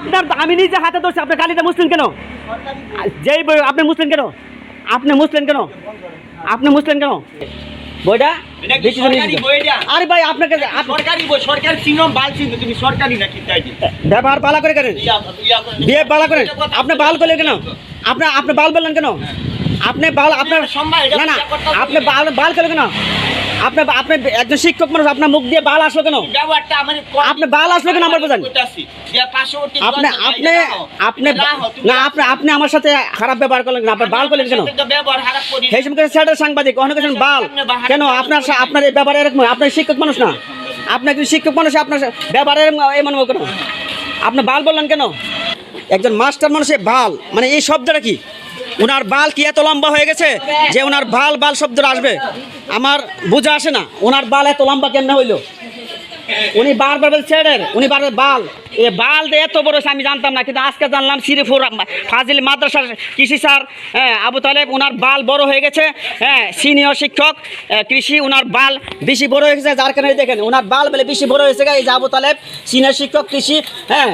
আপনার আমি নিজে হাতে ধরছি। আপনার গালিটা মুসলিম কেন? যেই বই আপনি মুসলিম কেন? আপনি মুসলিম কেন? আপনি মুসলিম কেন? বইটা। আরে ভাই আপনাকে সরকারি বই সরকারি চিহ্ন বাল চিহ্ন তুমি সরকারি নাকি তাই ব্যবহার বালা করে করেন বিয়ে বালা করেন আপনি বাল করলেন কেন? আপনি আপনি বাল বললেন কেন? আপনি বাল আপনার না না। আপনি বাল বাল করলেন কেন? আপনি আপনি একজন শিক্ষক মানুষ আপনার মুখ দিয়ে বাল আসলো কেন? আপনি বাল আসলো কেন আমার বোঝেন? আপনি আপনি আপনি না আপনি আপনি আমার সাথে খারাপ ব্যবহার করলেন কেন? আপনার বাল করলেন কেন? ব্যবহার। সেই সময় স্যারের সাংবাদিক অনেক বাল। কেন? আপনার আপনার এই ব্যাপারে এরকম আপনার শিক্ষক মানুষ না। আপনি একজন শিক্ষক মানুষ আপনার এরকম এমন কেন? আপনি বাল বললেন কেন? একজন মাস্টার মানুষের বাল। মানে এই শব্দটা কি? ওনার বাল কি এত লম্বা হয়ে গেছে যে ওনার বাল বাল শব্দটা আসবে? আমার বোঝা আসে না ওনার বাল এত লম্বা কেমনে হইল? উনি বারবার বলছে ছেড়ের উনি বারবার, বাল, এ বাল দিয়ে এত বড় আমি জানতাম না। কিন্তু আজকে জানলাম সিরিফুর ফাজিল মাদ্রাসার কৃষি স্যার হ্যাঁ আবু তালেব ওনার বাল বড় হয়ে গেছে হ্যাঁ সিনিয়র শিক্ষক কৃষি ওনার বাল বেশি বড় হয়ে গেছে, যার কারণে দেখেন ওনার বাল বলে বেশি বড় হয়েছে এই যে আবু তালেব, সিনিয়র শিক্ষক, কৃষি হ্যাঁ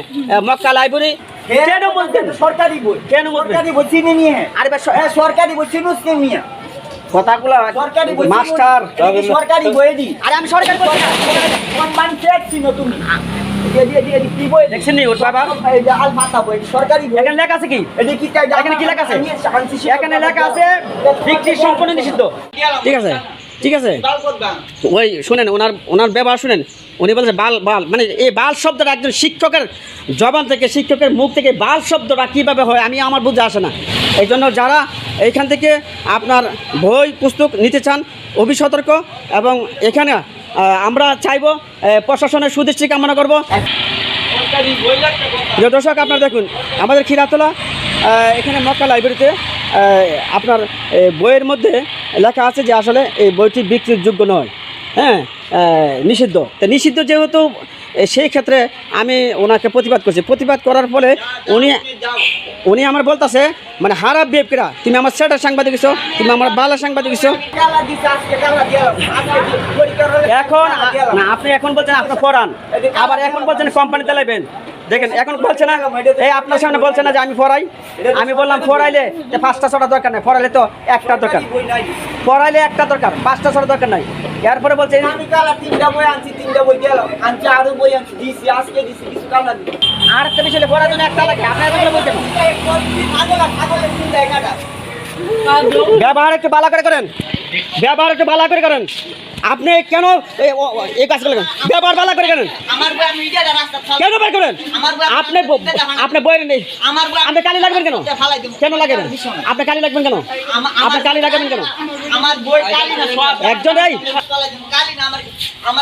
মক্কা লাইব্রেরি কেন বলছেন? সরকারি বই। কেন? সরকারি বই চিনি নিয়ে। আরে হ্যাঁ সরকারি বই চিনুস কে নিয়ে। কথাগুলো সরকারি বই মাস্টার। সরকারি বই দি আরে আমি সরকারি না। কোন মান চেক চিনো তুমি বই? বই এখানে লেখা আছে কি? এদি কি এখানে কি লেখা আছে? এখানে লেখা আছে বিক্রি সম্পূর্ণ নিষিদ্ধ। ঠিক আছে। ঠিক আছে? ওই শুনেন, ওনার ওনার ব্যবহার শুনেন। উনি বলছে, বাল বাল মানে এই বাল শব্দটা একজন শিক্ষকের জবান থেকে, শিক্ষকের মুখ থেকে বাল শব্দটা কীভাবে হয়, আমি আমার বুঝে আসে না। এই জন্য যারা এইখান থেকে আপনার বই, পুস্তক নিতে চান অভিসতর্ক এবং এখানে আমরা চাইব প্রশাসনের সুদৃষ্টি কামনা করব। দর্শক, আপনার দেখুন, আমাদের খিরাতলা এখানে মক্কা লাইব্রেরিতে আপনার বইয়ের মধ্যে লেখা আছে যে আসলে এই বইটি বিক্রির যোগ্য নয়। হ্যাঁ? নিষিদ্ধ। তো নিষিদ্ধ যেহেতু সেই ক্ষেত্রে আমি ওনাকে প্রতিবাদ করছি। প্রতিবাদ করার ফলে উনি উনি আমার বলতেছে মানে হারাপ বিহেভ তুমি আমার সেটার সাংবাদিক হইছো, তুমি আমার বালা সাংবাদিক হলে এখন, না, আপনি এখন বলছেন আপনি পড়ান। আবার এখন বলছেন কোম্পানি চালাইবেন দেখেন এখন বলছে না এই আপনার সামনে বলছে না যে আমি পড়াই। আমি বললাম পড়াইলে যে পাঁচটা ছটা দরকার নেই পড়াইলে তো একটা দরকার পড়াইলে একটা দরকার পাঁচটা ছটা দরকার নাই। এরপরে বলছে আমি কালা তিনটা বই আনছি তিনটা বই দিলাম আনছি আরও বই আনছি দিছি আজকে দিছি কিছু কালা দিছি আর একটা বিষয়ে পড়ার জন্য একটা লাগে আপনার বলছেন? ব্যবহার একটু বালা করে করেন। ব্যবহার একটু বালা করে করেন। আপনি কেন এই কাজ করলেন? ব্যবহার বালা করে ফালাই- কেন বের করেন? আপনি আপনি বই নেই। আপনি কালি লাগবেন কেন? কেন লাগবেন আপনি কালি লাগবেন কেন? আপনি কালি লাগাবেন কেন? একজন এই?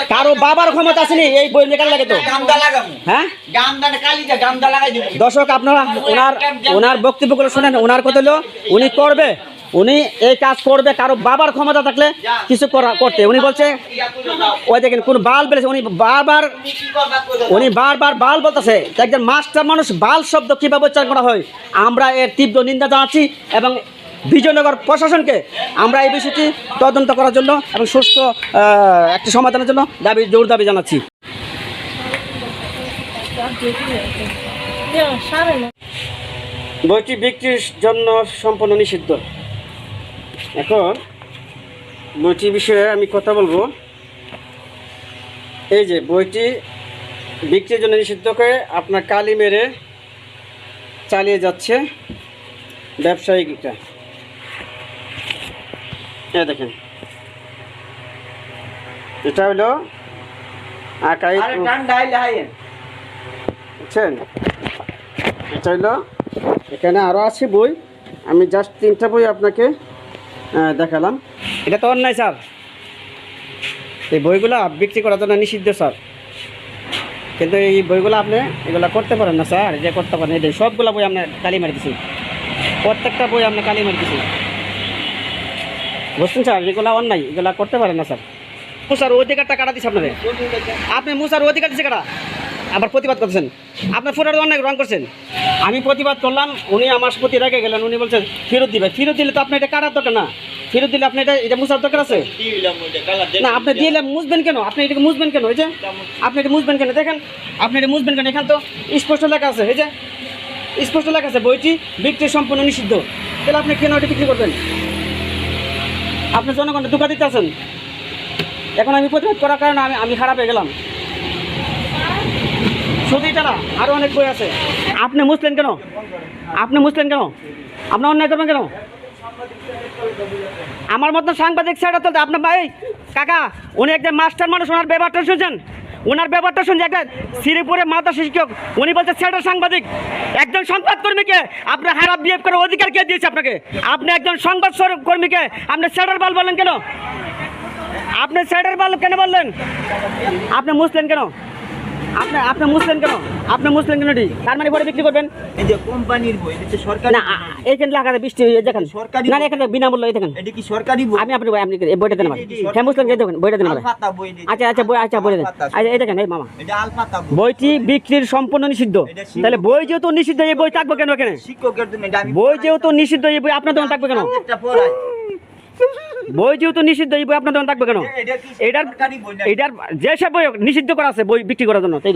কারও বাবার ক্ষমতা আসেনি এই বই নিয়ে কালি লাগে তো। হ্যাঁ? দর্শক আপনারা ওনার ওনার বক্তব্যগুলো শোনেন ওনার কথা হলো উনি করবে। উনি এই কাজ করবে, কারও বাবার ক্ষমতা থাকলে কিছু করা, করতে উনি বলছে। ওই দেখেন, কোন বাল বেড়েছে উনি বারবার। উনি বারবার বাল বলতেছে, একজন মাস্টার মানুষ বাল শব্দ কীভাবে উচ্চারণ করা হয় আমরা এর তীব্র নিন্দা জানাচ্ছি এবং বিজয়নগর প্রশাসনকে আমরা এই বিষয়টি তদন্ত করার জন্য এবং সুস্থ একটি সমাধানের জন্য দাবি, জোর দাবি জানাচ্ছি বইটি বিক্রির জন্য সম্পূর্ণ নিষিদ্ধ এখন বইটি বিষয়ে আমি কথা বলব। এই যে বইটি বিক্রির জন্য নিষিদ্ধ করে আপনার কালি মেরে চালিয়ে যাচ্ছে ব্যবসায়িকটা এ দেখেন। এটা হলো আকাই বুঝছেন? এটা হলো এখানে আরও আছে বই। আমি জাস্ট তিনটা বই আপনাকে দেখালাম। এটা তো অন্যায়, স্যার। এই বইগুলো বিক্রি করার জন্য নিষিদ্ধ, স্যার। কিন্তু এই বইগুলো আপনি এগুলো করতে পারেন না, স্যার। যে করতে পারেন, এই সবগুলো বই আপনার কালি মারি দিছি। প্রত্যেকটা বই আপনার কালি মারি দিছি। বুঝছেন, স্যার? এগুলো অন্যায়। এগুলো করতে পারেন না, স্যার। মুসার অধিকারটা কাটা দিচ্ছে আপনাদের? আপনি মুসার অধিকার দিচ্ছে কাটা আবার প্রতিবাদ করছেন? আপনার ফোটার অনেক রং করছেন। আমি প্রতিবাদ করলাম উনি আমার প্রতি রেগে গেলেন উনি বলছেন ফেরত দিবে। ফেরত দিলে তো আপনি এটা কাটার দরকার না। ফেরত দিলে আপনি এটা এটা মুসার দরকার আছে? না আপনি দিলে মুছবেন কেন? আপনি এটাকে মুছবেন কেন? এই যে আপনি এটা মুসবেন কেন? দেখেন আপনি এটা মুছবেন কেন? এখানে তো স্পষ্ট লেখা আছে এই যে স্পষ্ট লেখা আছে বইটি বিক্রি সম্পূর্ণ নিষিদ্ধ। তাহলে আপনি কেন এটা বিক্রি করবেন? আপনি জনগণকে ধোকা দিতে আছেন। এখন আমি প্রতিবাদ করার কারণে আমি আমি খারাপ হয়ে গেলাম। এটা না আরও অনেক বই আছে। আপনি মুছলেন কেন? আপনি মুছলেন কেন? আপনি অন্যায় করবেন কেন? আমার মতো সাংবাদিক স্যার তো আপনার ভাই, কাকা, উনি একজন মাস্টার মানুষ, ওনার ব্যাপারটা শুনছেন? ওনার ব্যাপারটা শুনছে একটা শ্রীপুরে মাতা শিক্ষক, উনি বলছেন স্যার সাংবাদিক, একজন সংবাদ কর্মীকে আপনার খারাপ বিহেভ করার অধিকার কে দিয়েছে আপনাকে? আপনি একজন সংবাদ কর্মীকে আপনি স্যারের বাল বললেন কেন? আপনি স্যারের বাল কেন বললেন? আপনি মুসলেন কেন? আপনি আপনি মুসলেন কেন? আপনি মুসলেন কেন এটি? তার মানে পরে বিক্রি করবেন? এই যে কোম্পানির বই এটা সরকারি না এইখানে বৃষ্টি দেখেন। সরকারি না এখানে বিনামূল্য দেখেন। এটা কি সরকারি বই আমি আপনি আপনি এই বইটা দেন হ্যাঁ মুসলিম কে দেখেন বইটা দেন। আচ্ছা আচ্ছা বই আচ্ছা বই দেন। আচ্ছা এই দেখেন এই মামা। এটা আলফাতা বই। বইটি বিক্রির সম্পূর্ণ নিষিদ্ধ। তাহলে বই যেহেতু নিষিদ্ধ এই বই থাকবে কেন এখানে? শিক্ষকের জন্য বই যেহেতু নিষিদ্ধ এই বই আপনার দোকান থাকবে কেন? একটা পড়াই। বই যেহেতু নিষিদ্ধ এই বই আপনার দোকান থাকবে কেন? এটার এটার যেসব বই নিষিদ্ধ করা আছে বই বিক্রি করার জন্য তাই